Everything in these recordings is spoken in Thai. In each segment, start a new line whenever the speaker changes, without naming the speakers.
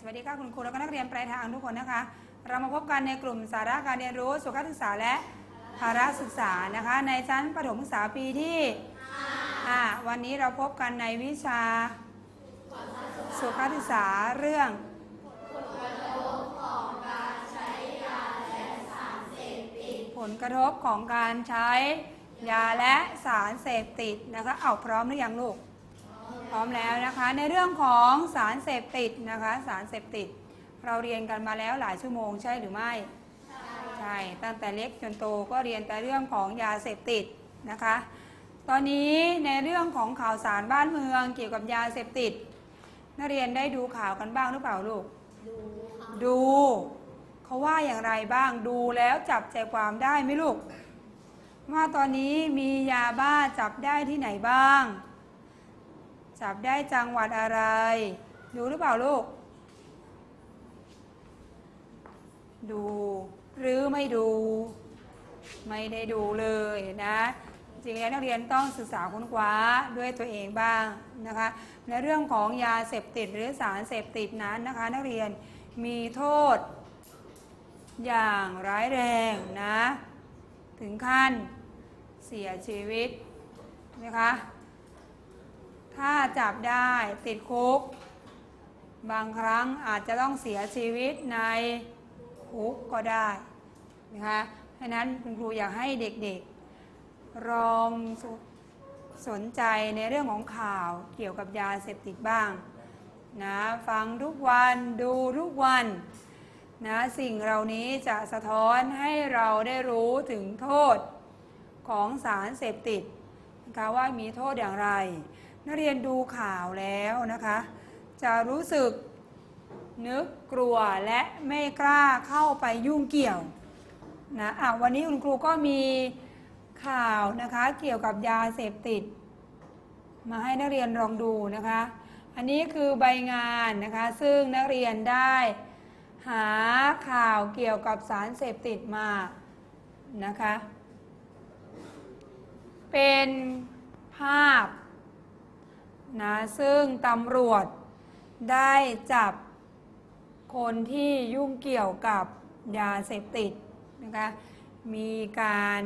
สวัสดีค่ะคุณครูและก็นักเรียนปลายทางทุกคนนะคะ เรามาพบกันในกลุ่มสาระการเรียนรู้สุขศึกษาและภาระศึกษานะคะ ในชั้นประถมศึกษาปีที่วันนี้เราพบกันในวิชาสุขศึกษาเรื่องผลกระทบของการใช้ยาและสารเสพติดนะคะเอาพร้อมหรือยังลูก พร้อมแล้วนะคะ ในเรื่องของสารเสพติดนะคะ สารเสพติด เราเรียนกันมาแล้วหลายชั่วโมงใช่หรือไม่ ใช่ ตั้งแต่เล็กจนโตก็เรียนแต่เรื่องของยาเสพติดนะคะ ตอนนี้ในเรื่องของข่าวสารบ้านเมืองเกี่ยวกับยาเสพติด นักเรียนได้ดูข่าวกันบ้างหรือเปล่าลูก ดูเขาว่าอย่างไรบ้างดูแล้วจับใจความได้ไหมลูก ว่าตอนนี้มียาบ้าจับได้ที่ไหนบ้าง จับได้จังหวัดอะไร ดูหรือเปล่าลูก ดู หรือไม่ดู ไม่ได้ดูเลยนะจริงๆแล้วนักเรียนต้องศึกษาค้นคว้าด้วยตัวเองบ้างนะคะในเรื่องของยาเสพติดหรือสารเสพติดนั้นนะคะ นักเรียนมีโทษ อย่างร้ายแรงนะ ถึงขั้นเสียชีวิตนะคะ ถ้าจับได้ติดคุก บางครั้งอาจจะต้องเสียชีวิตในคุกก็ได้นะคะเพราะนั้นคุณครูอยากให้เด็กๆลองสสนใจในเรื่องของข่าวเกี่ยวกับยาเสพติดบ้างนะฟังทุกวันดูทุกวันนะสิ่งเหล่านี้จะสะท้อนให้เราได้รู้ถึงโทษของสารเสพติดนะคะว่ามีโทษอย่างไร นักเรียนดูข่าวแล้วนะคะ จะรู้สึกนึกกลัวและไม่กล้าเข้าไปยุ่งเกี่ยวนะอะวันนี้คุณครูก็มีข่าวนะคะเกี่ยวกับยาเสพติด มาให้นักเรียนลองดูนะคะ อันนี้คือใบงานนะคะซึ่งนักเรียนได้หาข่าวเกี่ยวกับสารเสพติดมานะคะ เป็นภาพ นะซึ่งตำรวจได้จับคนที่ยุ่งเกี่ยวกับยาเสพติดนะคะมีการ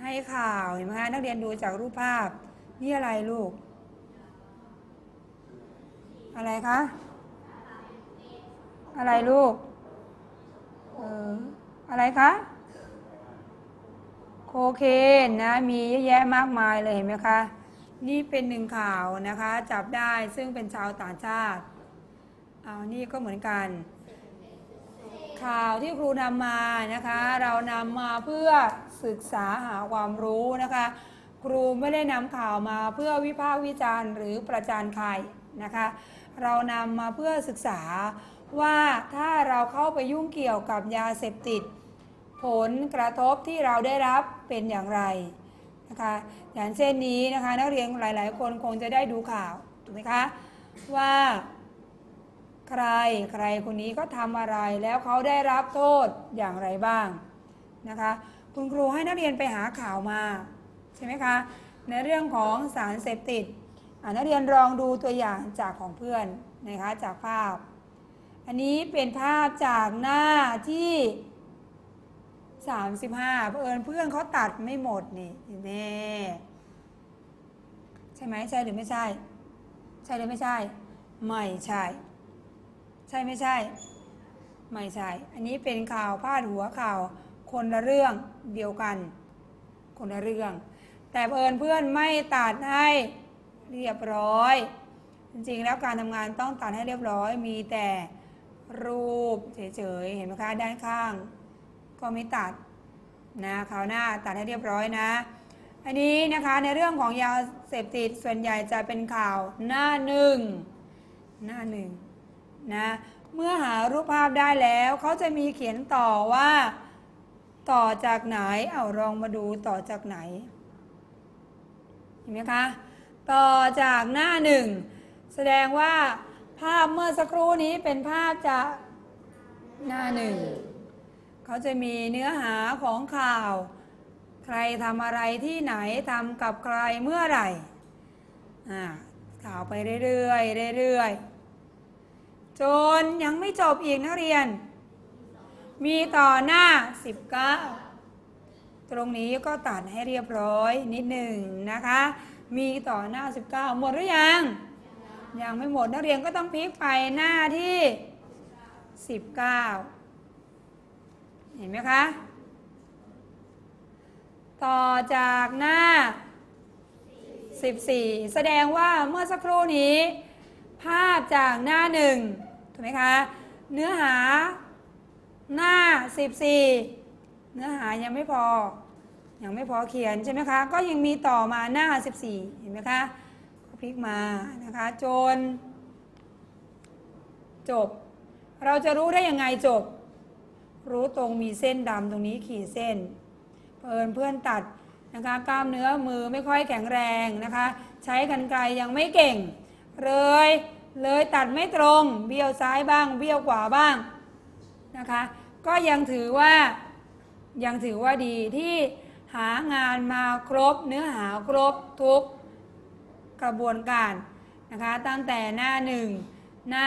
ให้ข่าวเห็นไหมคะนักเรียนดูจากรูปภาพ นี่อะไรลูก อะไรคะ อะไรลูก เอออะไรคะโคเคนนะมีเยอะแยะมากมายเลยเห็นไหมคะ นี่เป็นหนึ่งข่าวนะคะ จับได้ซึ่งเป็นชาวต่างชาติเอานี่ก็เหมือนกัน ข่าวที่ครูนำมานะคะ เรานำมาเพื่อศึกษาหาความรู้นะคะ ครูไม่ได้นำข่าวมาเพื่อวิพากษ์วิจารณ์หรือประจานใครนะคะ เรานำมาเพื่อศึกษาว่าถ้าเราเข้าไปยุ่งเกี่ยวกับยาเสพติด ผลกระทบที่เราได้รับเป็นอย่างไร นะคะอย่างเช่นนี้นะคะนักเรียนหลาย ๆ คนคงจะได้ดูข่าวถูกไหมคะว่าใครใครคนนี้ก็ทำอะไรแล้วเขาได้รับโทษอย่างไรบ้างนะคะคุณครูให้นักเรียนไปหาข่าวมาใช่ไหมคะในเรื่องของสารเสพติดนักเรียนลองดูตัวอย่างจากของเพื่อนนะคะจากภาพ อันนี้เป็นภาพจากหน้าที่ 35เพื่อนเพื่อนเขาตัดไม่หมดนี่นี่ใช่ไหมใช่หรือไม่ใช่ ใช่หรือไม่ใช่ ไม่ใช่ ใช่ไม่ใช่ ไม่ใช่ อันนี้เป็นข่าวพาดหัวข่าว คนละเรื่องเดียวกัน คนละเรื่อง แต่เอิญเพื่อนไม่ตัดให้เรียบร้อย จริงๆแล้วการทำงานต้องตัดให้เรียบร้อยมีแต่รูปเฉยๆเห็นไหมคะด้านข้าง ก็ไม่ตัดนะคราวหน้าตัดให้เรียบร้อยนะ อันนี้นะคะในเรื่องของยาเสพติดส่วนใหญ่จะเป็นข่าวหน้าหนึ่งหน้าหนึ่งนะเมื่อหารูปภาพได้แล้วเขาจะมีเขียนต่อว่า ต่อจากไหนเอาลองมาดูต่อจากไหนเห็นไหมคะต่อจากหน้าหนึ่งแสดงว่าภาพเมื่อสักครู่นี้เป็นภาพจากหน้าหนึ่ง เขาจะมีเนื้อหาของข่าว ใครทำอะไรที่ไหนทำกับใครเมื่อไหร่ข่าวไปเรื่อยๆเรื่อยๆจนยังไม่จบอีกนักเรียน มีต่อหน้า 19 ตรงนี้ก็ตัดให้เรียบร้อยนิดหนึ่งนะคะ มีต่อหน้า 19 หมดหรือยัง ยังไม่หมดนักเรียนก็ต้องพลิกไปหน้าที่ 19 เห็นไหมคะ ต่อจากหน้า 14 แสดงว่าเมื่อสักครู่นี้ ภาพจากหน้าหนึ่งถูกไหมคะ เนื้อหาหน้า 14 เนื้อหายังไม่พอ ยังไม่พอเขียนใช่ไหมคะ ก็ยังมีต่อมาหน้า 14 เห็นไหมคะก็พลิกมานะคะจน จบ เราจะรู้ได้ยังไงจบ รู้ตรงมีเส้นดำตรงนี้ขีดเส้นเพิ่นเพื่อนตัดนะคะกล้ามเนื้อมือไม่ค่อยแข็งแรงนะคะ ใช้กันไกลยังไม่เก่ง เลยเลยตัดไม่ตรงเบี้ยวซ้ายบ้าง เบี้ยวขวาบ้างนะคะ ก็ยังถือว่ายังถือว่าดีที่หางานมาครบเนื้อหาครบทุกกระบวนการนะคะ ตั้งแต่หน้า 1 หน้า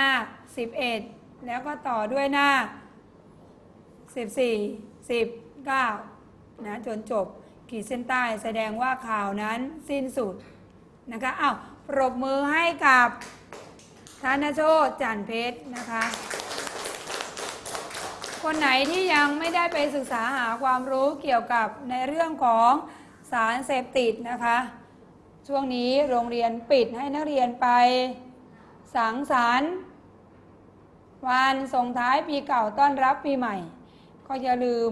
11 แล้วก็ต่อด้วยหน้า 14 19นะจนจบขีดเส้นใต้แสดงว่าข่าวนั้นสิ้นสุดนะคะอ้าวปรบมือให้กับธนโชตจันเพชรนะคะ คนไหนที่ยังไม่ได้ไปศึกษาหาความรู้เกี่ยวกับในเรื่องของสารเสพติดนะคะ ช่วงนี้โรงเรียนปิดให้นักเรียนไปสังสรรค์วันส่งท้ายปีเก่าต้อนรับปีใหม่ ก็อย่าลืม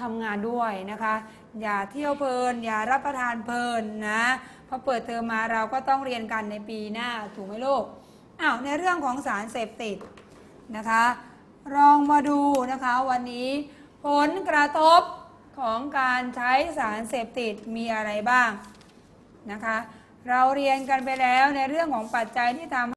ทำงานด้วยนะคะ อย่าเที่ยวเพลิน อย่ารับประทานเพลินนะพอเปิดเทอมมาเราก็ต้องเรียนกันในปีหน้าถูกไหมลูกอ้าวในเรื่องของสารเสพติดนะคะลองมาดูนะคะวันนี้ผลกระทบของการใช้สารเสพติดมีอะไรบ้างนะคะ เราเรียนกันไปแล้วในเรื่องของปัจจัยที่ทำ